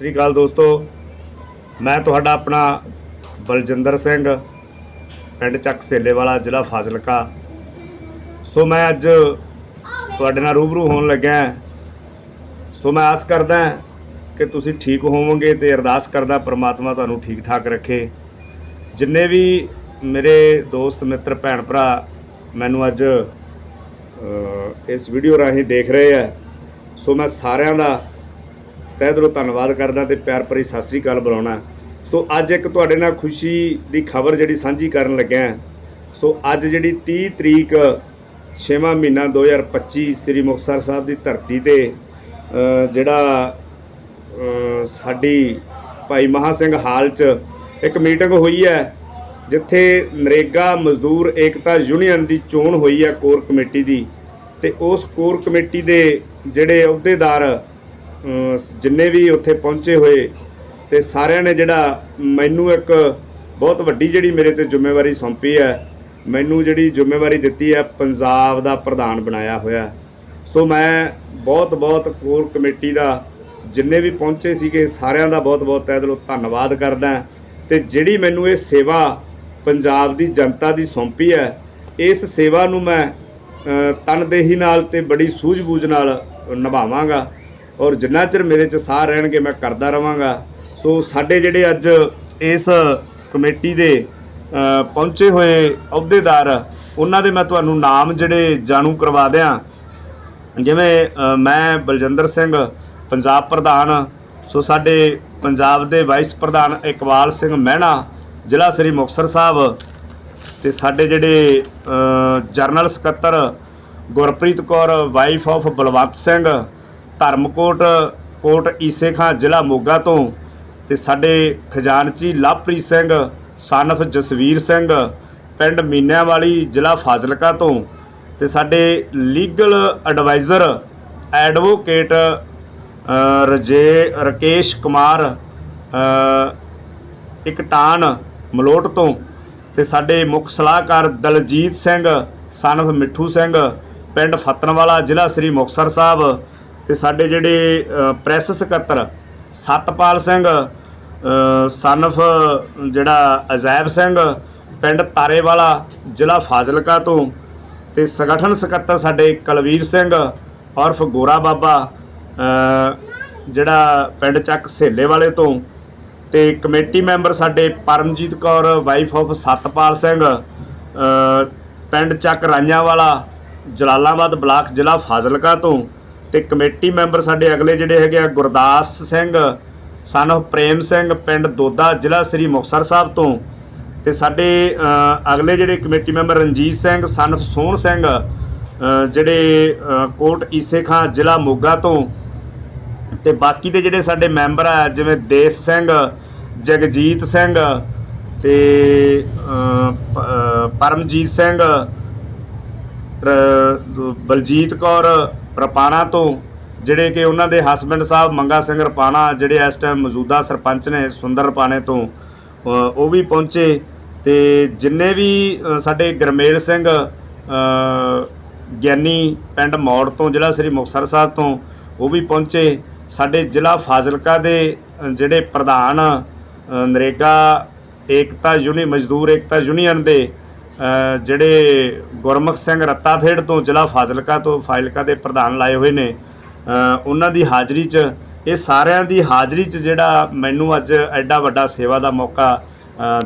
ਸ੍ਰੀ ਅਕਾਲ ਦੋਸਤੋ, ਮੈਂ ਤੁਹਾਡਾ ਆਪਣਾ ਬਲਜਿੰਦਰ ਸਿੰਘ, ਪਿੰਡ ਚੱਕ ਸੇਲੇ ਵਾਲਾ, ਜ਼ਿਲ੍ਹਾ ਫਾਜ਼ਿਲਕਾ। ਸੋ ਮੈਂ ਅੱਜ ਤੁਹਾਡੇ ਨਾਲ ਰੂਬਰੂ ਹੋਣ ਲੱਗਾ ਸੋ ਮੈਂ ਆਸ ਕਰਦਾ ਕਿ ਤੁਸੀਂ ਠੀਕ ਹੋਵੋਗੇ ਤੇ ਅਰਦਾਸ ਕਰਦਾ ਪ੍ਰਮਾਤਮਾ ਤੁਹਾਨੂੰ ਠੀਕ ਠਾਕ ਰੱਖੇ। ਜਿੰਨੇ ਵੀ ਮੇਰੇ ਦੋਸਤ, ਮਿੱਤਰ ਭੈਣ ਭਰਾ ਮੈਨੂੰ ਅੱਜ ਇਸ ਵੀਡੀਓ ਰਾਹੀਂ ਦੇਖ ਰਹੇ ਆ, ਸੋ ਮੈਂ ਸਾਰਿਆਂ ਦਾ ਤਹਿ ਦਿਲੋਂ ਧੰਨਵਾਦ ਕਰਦਾ ਤੇ ਪਿਆਰ ਭਰੀ ਸਤਿ ਸ੍ਰੀ ਅਕਾਲ ਬੁਲਾਉਣਾ। ਸੋ ਅੱਜ ਇੱਕ ਤੁਹਾਡੇ ਨਾਲ ਖੁਸ਼ੀ ਦੀ ਖਬਰ ਜਿਹੜੀ ਸਾਂਝੀ ਕਰਨ ਲੱਗਿਆ ਸੋ ਅੱਜ ਜਿਹੜੀ 30 ਤਰੀਕ 6ਵਾਂ ਮਹੀਨਾ 2025 ਸ੍ਰੀ ਮੁਕਤਸਰ ਸਾਹਿਬ ਦੀ ਧਰਤੀ ਤੇ ਜਿਹੜਾ ਸਾਡੀ ਭਾਈ ਮਹਾ ਸਿੰਘ ਹਾਲ 'ਚ ਇੱਕ ਮੀਟਿੰਗ ਹੋਈ ਹੈ, ਜਿੱਥੇ ਨਰੇਗਾ ਮਜ਼ਦੂਰ ਏਕਤਾ ਯੂਨੀਅਨ ਦੀ ਚੋਣ ਹੋਈ ਹੈ ਕੋਰ ਕਮੇਟੀ ਦੀ। ਤੇ ਉਸ ਕੋਰ ਕਮੇਟੀ ਦੇ ਜਿਹੜੇ ਅਹੁਦੇਦਾਰ ਜਿੰਨੇ ਵੀ ਉੱਥੇ ਪਹੁੰਚੇ ਹੋਏ ਤੇ ਸਾਰਿਆਂ ਨੇ ਜਿਹੜਾ ਮੈਨੂੰ ਇੱਕ ਬਹੁਤ ਵੱਡੀ ਜਿਹੜੀ ਮੇਰੇ ਤੇ ਜ਼ਿੰਮੇਵਾਰੀ ਸੌਂਪੀ ਹੈ, ਮੈਨੂੰ ਜਿਹੜੀ ਜ਼ਿੰਮੇਵਾਰੀ ਦਿੱਤੀ ਹੈ, ਪੰਜਾਬ ਦਾ ਪ੍ਰਧਾਨ ਬਣਾਇਆ ਹੋਇਆ ਸੋ ਮੈਂ ਬਹੁਤ ਬਹੁਤ ਕੋਰ ਕਮੇਟੀ ਦਾ ਜਿੰਨੇ ਵੀ ਪਹੁੰਚੇ ਸੀਗੇ, ਸਾਰਿਆਂ ਦਾ ਬਹੁਤ ਬਹੁਤ ਤਹਿ ਦਿਲੋਂ ਧੰਨਵਾਦ ਕਰਦਾ ਤੇ ਜਿਹੜੀ ਮੈਨੂੰ ਇਹ ਸੇਵਾ ਪੰਜਾਬ ਦੀ ਜਨਤਾ ਦੀ ਸੌਂਪੀ ਹੈ, ਇਸ ਸੇਵਾ ਨੂੰ ਮੈਂ ਤਨਦੇਹੀ ਨਾਲ ਤੇ ਬੜੀ ਸੂਝ-ਬੂਝ ਨਾਲ ਨਿਭਾਵਾਂਗਾ। ਔਰ ਜਿੰਨਾ ਚਿਰ ਮੇਰੇ ਚ ਸਾਹ ਰਹਿਣਗੇ ਮੈਂ ਕਰਦਾ ਰਵਾਂਗਾ। ਸੋ ਸਾਡੇ ਜਿਹੜੇ ਅੱਜ ਇਸ ਕਮੇਟੀ ਦੇ ਪਹੁੰਚੇ ਹੋਏ ਅਹੁਦੇਦਾਰ ਉਹਨਾਂ ਦੇ ਮੈਂ ਤੁਹਾਨੂੰ ਨਾਮ ਜਿਹੜੇ ਜਾਣੂ ਕਰਵਾ ਦਿਆਂ। ਜਿਵੇਂ ਮੈਂ ਬਲਜਿੰਦਰ ਸਿੰਘ ਪੰਜਾਬ ਪ੍ਰਧਾਨ ਸੋ ਸਾਡੇ ਪੰਜਾਬ ਦੇ ਵਾਈਸ ਪ੍ਰਧਾਨ ਇਕਬਾਲ ਸਿੰਘ ਮਹਿਣਾ ਜ਼ਿਲ੍ਹਾ ਸ੍ਰੀ ਮੁਕਤਸਰ ਸਾਹਿਬ ਤੇ ਸਾਡੇ ਜਿਹੜੇ ਅ, ਜਰਨਲ ਸਕੱਤਰ ਗੁਰਪ੍ਰੀਤ ਕੌਰ ਵਾਈਫ ਆਫ ਬਲਵੰਤ ਸਿੰਘ ਧਰਮਕੋਟ ਕੋਟ ਈਸੇ ਖਾਂ ਜ਼ਿਲ੍ਹਾ ਮੋਗਾ ਤੋਂ ਤੇ ਸਾਡੇ ਖਜ਼ਾਨਚੀ ਲਵਪ੍ਰੀਤ ਸਿੰਘ, ਸਨਫ ਜਸਵੀਰ ਸਿੰਘ, ਪਿੰਡ ਮੀਨਿਆਂਵਾਲੀ ਜ਼ਿਲ੍ਹਾ ਫਾਜ਼ਿਲਕਾ ਤੋਂ ਤੇ ਸਾਡੇ ਲੀਗਲ ਐਡਵਾਈਜ਼ਰ, ਐਡਵੋਕੇਟ ਰਜੇ, ਰਕੇਸ਼ ਕੁਮਾਰ ਇਕਟਾਨ ਮਲੋਟ ਤੋਂ ਤੇ ਸਾਡੇ ਮੁੱਖ ਸਲਾਹਕਾਰ ਦਲਜੀਤ ਸਿੰਘ, ਸਨਫ ਮਿੱਠੂ ਸਿੰਘ, ਪਿੰਡ ਫਤਨਵਾਲਾ ਜ਼ਿਲ੍ਹਾ ਸ੍ਰੀ ਮੁਕਤਸਰ ਸਾਹਿਬ ਤੇ ਸਾਡੇ ਜਿਹੜੇ ਅ, ਪ੍ਰੈਸ ਸਕੱਤਰ ਸਤਪਾਲ ਸਿੰਘ ਸਨਫ ਜਿਹੜਾ ਅਜੈਬ ਸਿੰਘ ਪਿੰਡ ਤਾਰੇਵਾਲਾ ਜ਼ਿਲ੍ਹਾ ਫਾਜ਼ਿਲਕਾ ਤੋਂ ਤੇ ਸੰਗਠਨ ਸਕੱਤਰ ਸਾਡੇ ਕੁਲਵੀਰ ਸਿੰਘ ਔਰਫ ਗੋਰਾ ਬਾਬਾ ਜਿਹੜਾ ਪਿੰਡ ਚੱਕ ਸੇਲੇ ਵਾਲੇ ਤੋਂ ਤੇ ਕਮੇਟੀ ਮੈਂਬਰ ਸਾਡੇ ਪਰਮਜੀਤ ਕੌਰ ਵਾਈਫ ਆਫ ਸਤਪਾਲ ਸਿੰਘ ਪਿੰਡ ਚੱਕ ਰਾਈਆਂ ਵਾਲਾ ਜਲਾਲਾਬਾਦ ਬਲਾਕ ਜ਼ਿਲ੍ਹਾ ਫਾਜ਼ਿਲਕਾ ਤੋਂ ਤੇ ਕਮੇਟੀ ਮੈਂਬਰ ਸਾਡੇ ਅਗਲੇ ਜਿਹੜੇ ਹੈਗੇ ਆ, ਗੁਰਦਾਸ ਸਿੰਘ ਸਨ of ਪ੍ਰੇਮ ਸਿੰਘ, ਪਿੰਡ ਦੋਦਾ, ਜ਼ਿਲ੍ਹਾ ਸ੍ਰੀ ਮੁਕਤਸਰ ਸਾਹਿਬ ਤੋਂ। ਤੇ ਸਾਡੇ ਅਗਲੇ ਜਿਹੜੇ committee member Ranjit Singh son of Sohan Singh ਜਿਹੜੇ ਕੋਟ ਈਸੇ ਖਾਂ, ਜ਼ਿਲ੍ਹਾ ਮੋਗਾ ਤੋਂ। ਤੇ ਬਾਕੀ ਦੇ ਜਿਹੜੇ ਸਾਡੇ ਮੈਂਬਰ ਆ, ਜਿਵੇਂ ਦੇਸ ਸਿੰਘ, ਜਗਜੀਤ ਸਿੰਘ ਤੇ ਪਰਮਜੀਤ ਸਿੰਘ ਬਲਜੀਤ ਕੌਰ ਰਪਾਣਾ ਤੋਂ, ਜਿਹੜੇ ਕਿ ਉਹਨਾਂ ਦੇ ਹਸਬੰਡ ਸਾਹਿਬ ਮੰਗਾ ਸਿੰਘ ਰਪਾਣਾ, ਜਿਹੜੇ ਇਸ ਟਾਈਮ ਮੌਜੂਦਾ ਸਰਪੰਚ ਨੇ ਸੁੰਦਰ ਰਪਾਣੇ ਤੋਂ ਉਹ ਵੀ ਪਹੁੰਚੇ ਤੇ ਜਿੰਨੇ ਵੀ ਸਾਡੇ ਗਰਮੇਲ ਸਿੰਘ ਗਿਆਨੀ ਪਿੰਡ ਮੌੜ ਤੋਂ, ਜ਼ਿਲ੍ਹਾ ਸ੍ਰੀ ਮੁਕਤਸਰ ਸਾਹਿਬ ਤੋਂ, ਉਹ ਵੀ ਪਹੁੰਚੇ। ਸਾਡੇ ਜ਼ਿਲ੍ਹਾ ਫਾਜ਼ਿਲਕਾ ਦੇ ਜਿਹੜੇ ਪ੍ਰਧਾਨ ਨਰੇਗਾ ਏਕਤਾ ਯੂਨੀ, ਮਜ਼ਦੂਰ ਏਕਤਾ ਯੂਨੀਅਨ ਦੇ ਜਿਹੜੇ ਗੁਰਮੁਖ ਸਿੰਘ ਰੱਤਾਥੇੜ ਤੋਂ ਜ਼ਿਲ੍ਹਾ ਫਾਜ਼ਿਲਕਾ ਤੋਂ ਫਾਜ਼ਿਲਕਾ ਦੇ ਪ੍ਰਧਾਨ ਲਾਏ ਹੋਏ ਨੇ ਉਹਨਾਂ ਦੀ ਹਾਜ਼ਰੀ 'ਚ, ਇਹ ਸਾਰਿਆਂ ਦੀ ਹਾਜ਼ਰੀ 'ਚ ਜਿਹੜਾ ਮੈਨੂੰ ਅੱਜ ਐਡਾ ਵੱਡਾ ਸੇਵਾ ਦਾ ਮੌਕਾ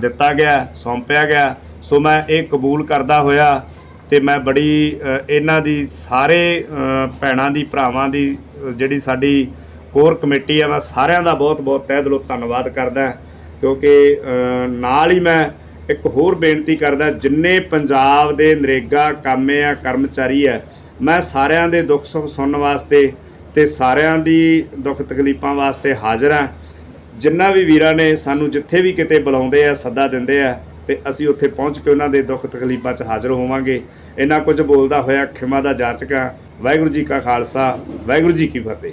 ਦਿੱਤਾ ਗਿਆ, ਸੌਂਪਿਆ ਗਿਆ। ਸੋ ਮੈਂ ਇਹ ਕਬੂਲ ਕਰਦਾ ਹੋਇਆ ਤੇ ਮੈਂ ਬੜੀ ਇਹਨਾਂ ਦੀ ਸਾਰੇ ਭੈਣਾਂ ਦੀ, ਭਰਾਵਾਂ ਦੀ ਜਿਹੜੀ ਸਾਡੀ ਕੋਰ ਕਮੇਟੀ ਆ, ਮੈਂ ਸਾਰਿਆਂ ਦਾ ਬਹੁਤ ਬਹੁਤ ਤਹਿ ਦਿਲੋਂ ਧੰਨਵਾਦ ਕਰਦਾ, ਕਿਉਂਕਿ ਨਾਲ ਹੀ ਮੈਂ ਇੱਕ ਹੋਰ ਬੇਨਤੀ ਕਰਦਾ, ਜਿੰਨੇ ਪੰਜਾਬ ਦੇ ਨਰੇਗਾ, ਕਾਮੇ ਆ, ਕਰਮਚਾਰੀ ਆ, ਮੈਂ ਸਾਰਿਆਂ ਦੇ ਦੁੱਖ ਸੁੱਖ ਸੁਣਨ ਵਾਸਤੇ ਤੇ ਸਾਰਿਆਂ ਦੀ ਦੁੱਖ ਤਕਲੀਫਾਂ ਵਾਸਤੇ ਹਾਜ਼ਰ ਆ ਜਿੰਨਾ ਵੀ ਵੀਰਾਂ ਨੇ ਸਾਨੂੰ ਜਿੱਥੇ ਵੀ ਕਿਤੇ ਬੁਲਾਉਂਦੇ ਆ, ਸੱਦਾ ਦਿੰਦੇ ਆ, ਤੇ ਅਸੀਂ ਉੱਥੇ ਪਹੁੰਚ ਕੇ ਉਹਨਾਂ ਦੇ ਦੁੱਖ ਤਕਲੀਫਾਂ 'ਚ ਹਾਜ਼ਰ ਹੋਵਾਂਗੇ। ਇੰਨਾ ਕੁਝ ਬੋਲਦਾ ਹੋਇਆ, ਖਿਮਾ ਦਾ ਜਾਚਕਾ ਵਾਹਿਗੁਰੂ ਜੀ ਕਾ ਖਾਲਸਾ, ਵਾਹਿਗੁਰੂ ਜੀ ਕੀ ਫਤਿਹ।